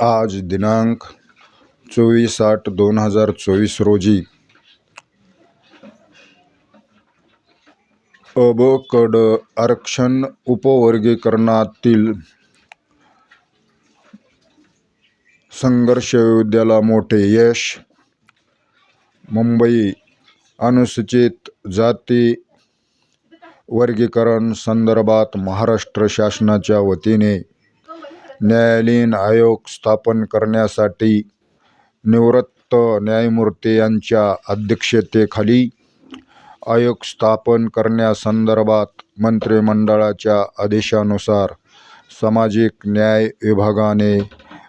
आज दिनांक चोवीस आठ दोन हजार चोवीस रोजी अबकड आरक्षण उपवर्गीकरणातील संघर्ष योद्ध्याला मोठे यश मुंबई अनुसूचित जाती वर्गीकरण संदर्भात महाराष्ट्र शासनाच्या वतीने न्यायालयीन आयोग स्थापन करण्यासाठी निवृत्त न्यायमूर्ती यांच्या अध्यक्षतेखाली आयोग स्थापन करण्यासंदर्भात मंत्रिमंडळाच्या आदेशानुसार सामाजिक न्याय विभागाने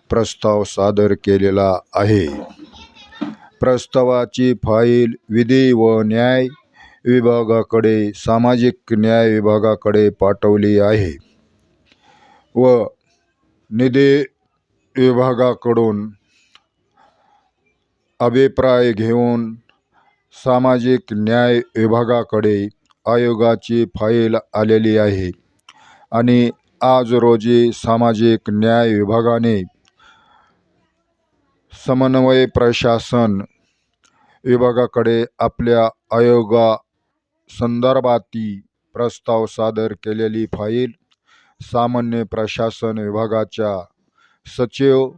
प्रस्ताव सादर केलेला आहे. प्रस्तावाची फाईल विधी व न्याय विभागाकडे सामाजिक न्याय विभागाकडे पाठवली आहे व निधी विभागाकडून अभिप्राय घेऊन सामाजिक न्याय विभागाकडे आयोगाची फाईल आलेली आहे. आणि आज रोजी सामाजिक न्याय विभागाने समन्वय प्रशासन विभागाकडे आपल्या आयोगा संदर्भाती प्रस्ताव सादर केलेली फाईल सामान्य प्रशासन विभागाच्या सचिव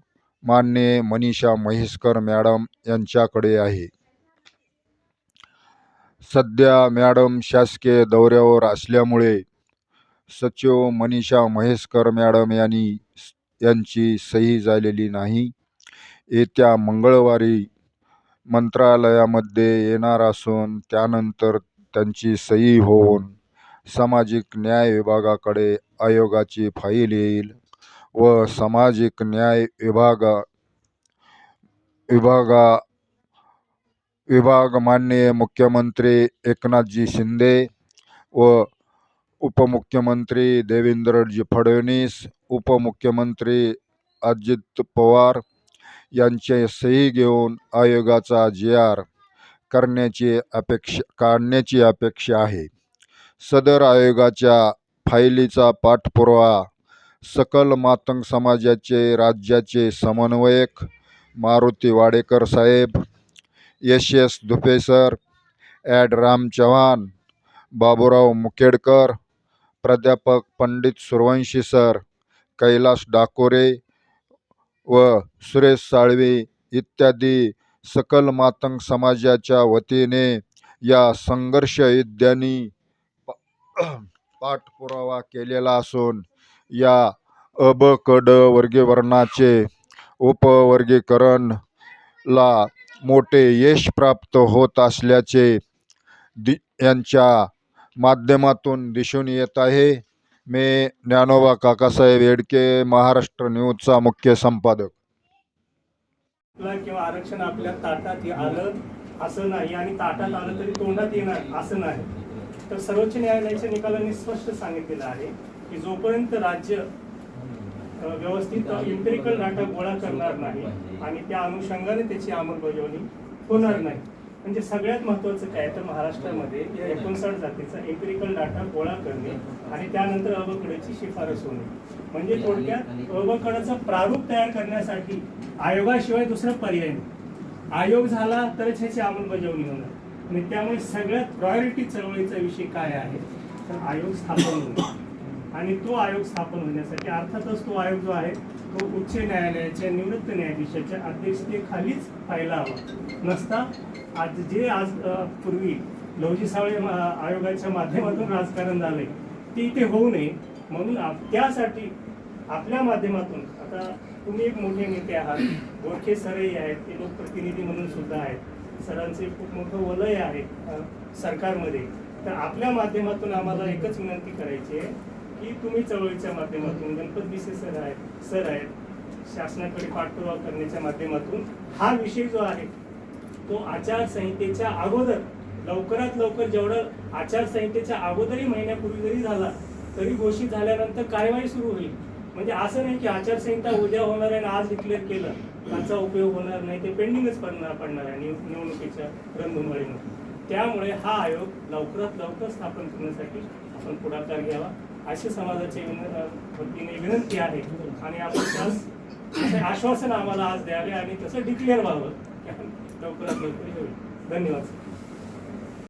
मान्य मनीषा म्हैसकर मॅडम यांच्याकडे आहे. सध्या मॅडम शासकीय दौऱ्यावर असल्यामुळे सचिव मनीषा म्हैसकर मॅडम यांनी यांची सही झालेली नाही. येत्या मंगळवारी मंत्रालयामध्ये येणार असून त्यानंतर त्यांची सही होऊन सामाजिक न्याय विभागाकडे आयोगाची फाईल येईल व सामाजिक न्याय विभागा विभागा विभाग माननीय मुख्यमंत्री एकनाथजी शिंदे व उपमुख्यमंत्री देवेंद्रजी फडणवीस उपमुख्यमंत्री अजित पवार यांचे सही घेऊन आयोगाचा जी आर करण्याची अपेक्षा काढण्याची अपेक्षा आहे. सदर आयोगाच्या फायलीचा पाठपुरावा सकल मातंग समाजाचे राज्याचे समन्वयक मारुती वाडेकर साहेब यश एस धुपे सर ॲड राम चव्हाण बाबूराव मुखेडकर प्राध्यापक पंडित सुरवंशी सर कैलास डाकोरे व सुरेश साळवे इत्यादी सकल मातंग समाजाच्या वतीने या संघर्ष युद्धानी पाठपुरावा केलेला असून या अबकड ब वर्गीकरणाचे उपवर्गीकरणला मोठे यश प्राप्त होत असल्याचे दि यांच्या माध्यमातून दिसून येत आहे. मी ज्ञानोबा काकासाहेब येडके महाराष्ट्र न्यूजचा मुख्य संपादक. किंवा आरक्षण आपल्या ताटात आलं असं नाही आणि ताटात आलं तरी तोंडात येणार असं नाही. तर सर्वोच्च न्यायालयाच्या निकालाने स्पष्ट सांगितलेलं आहे की जोपर्यंत राज्य व्यवस्थित इम्पेरिकल डाटा गोळा करणार नाही आणि त्या अनुषंगाने त्याची अंमलबजावणी होणार नाही. म्हणजे सगळ्यात महत्वाचं काय तर महाराष्ट्रामध्ये या एकोणसाठ जातीचा एम्पेरिकल डाटा गोळा करणे आणि त्यानंतर अवकडेची शिफारस होणे. म्हणजे थोडक्यात अवकडाचं प्रारूप तयार करण्यासाठी आयोगाशिवाय दुसरा पर्याय नाही. आयोग झाला तरच ह्याची अंमलबजावणी होणार. आणि त्यामुळे सगळ्यात प्रायोरिटी चळवळीचा विषय काय आहे? तर आयोग स्थापन होणे. आणि तो आयोग स्थापन होण्यासाठी अर्थातच तो आयोग जो आहे तो उच्च न्यायालयाच्या निवृत्त न्यायाधीशाच्या अध्यक्षतेखालीच पाहिला हवा. नसता आज जे आज पूर्वी लवजी सावळे आयोगाच्या माध्यमातून राजकारण झालंय ते इथे होऊ नये. म्हणून त्यासाठी आपल्या माध्यमातून आता तुम्ही एक मोठे नेते आहात गोरखे सरही आहेत ते लोकप्रतिनिधी म्हणून सुद्धा आहेत. सरांचे खूप मोठं वलय आहे सरकारमध्ये. तर आपल्या माध्यमातून आम्हाला एकच विनंती करायची आहे की तुम्ही चळवळीच्या माध्यमातून गणपत बिसे सर आहेत सर आहेत शासनाकडे पाठपुरावा करण्याच्या माध्यमातून हा विषय जो आहे तो आचारसंहितेच्या अगोदर लवकरात लवकर जेवढं आचारसंहितेच्या अगोदरही महिन्यापूर्वी जरी झाला तरी घोषित झाल्यानंतर कारवाई सुरू होईल. म्हणजे असं नाही की आचारसंहिता उद्या होणार आहे आणि आज डिक्लेअर केलं. त्याचा उपयोग होणार नाही ते पेंडिंगच पडणार पडणार आहे निवडणुकीच्या रणधुमाळीनं त्यामुळे हा आयोग लवकरात लवकर स्थापन करण्यासाठी आपण पुढाकार घ्यावा. अशी समाजाची विन- वतीने विनंती आहे. आणि आपण त्यास आश्वासन आम्हाला आज द्यावे आणि तसं डिक्लेअर व्हावं. की लवकरात लवकर होईल धन्यवाद